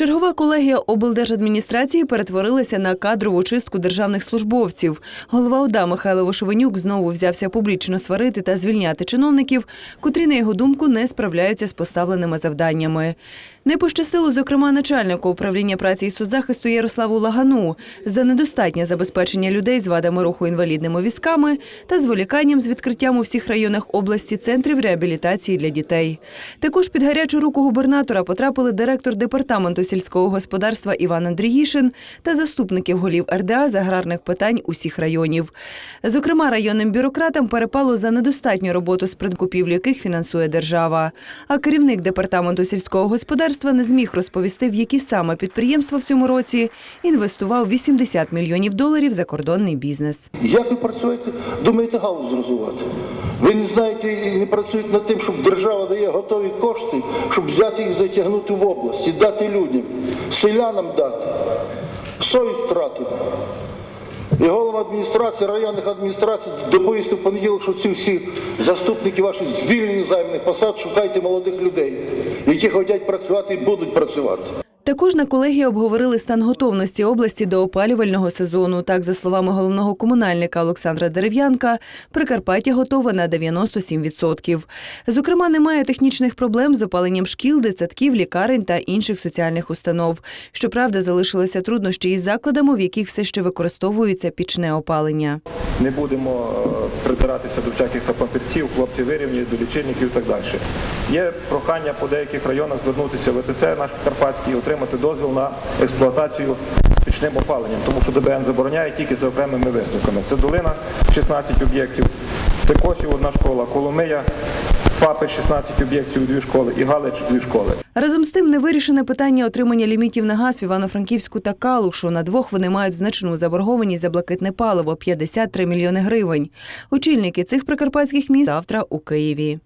Чергова колегія облдержадміністрації перетворилася на кадрову чистку державних службовців. Голова ОДА Михайло Вошевенюк знову взявся публічно сварити та звільняти чиновників, котрі, на його думку, не справляються з поставленими завданнями. Не пощастило, зокрема, начальнику управління праці і соцзахисту Ярославу Лагану за недостатнє забезпечення людей з вадами руху інвалідними візками та зволіканням з відкриттям у всіх районах області центрів реабілітації для дітей. Також під гарячу руку губернатора потрапили директор департаменту сільського господарства Іван Андріїшин та заступників голів РДА з аграрних питань усіх районів. Зокрема, районним бюрократам перепало за недостатню роботу з предкупівлі яких фінансує держава. А керівник департаменту сільського господарства не зміг розповісти, в які саме підприємства в цьому році інвестував 80 мільйонів доларів за кордонний бізнес. Як ви працюєте, думаєте галузь розвивати? Ви не знаєте і не працюєте над тим, щоб держава дає готові кошти, щоб взяти їх затягнути в область і дати людям, селянам дати. Совість втрати. І голова адміністрації, районних адміністрацій доповісти в понеділок, що ці всі заступники ваші звільнені займних посад, шукайте молодих людей, які хочуть працювати і будуть працювати. Також на колегії обговорили стан готовності області до опалювального сезону. Так, за словами головного комунальника Олександра Дерев'янка, Прикарпаття готове на 97%. Зокрема, немає технічних проблем з опаленням шкіл, дитсадків, лікарень та інших соціальних установ. Щоправда, залишилися труднощі із закладами, в яких все ще використовується пічне опалення. не будемо е, придиратися до всяких папірців, хлопці вирівнюють, до лічильників і так далі. Є прохання по деяких районах звернутися в ВТЦ наш Карпатський отримати дозвіл на експлуатацію з опаленням, тому що ДБН забороняє тільки за окремими висновками. Це Долина 16 об'єктів, це Косів одна школа, Коломия, ФАПи 16 об'єктів, дві школи і Галич дві школи. Разом з тим, невирішене питання отримання лімітів на газ в Івано-Франківську та Калушу. На двох вони мають значну заборгованість за блакитне паливо 53 мільйони гривень. Очільники цих прикарпатських міст завтра у Києві.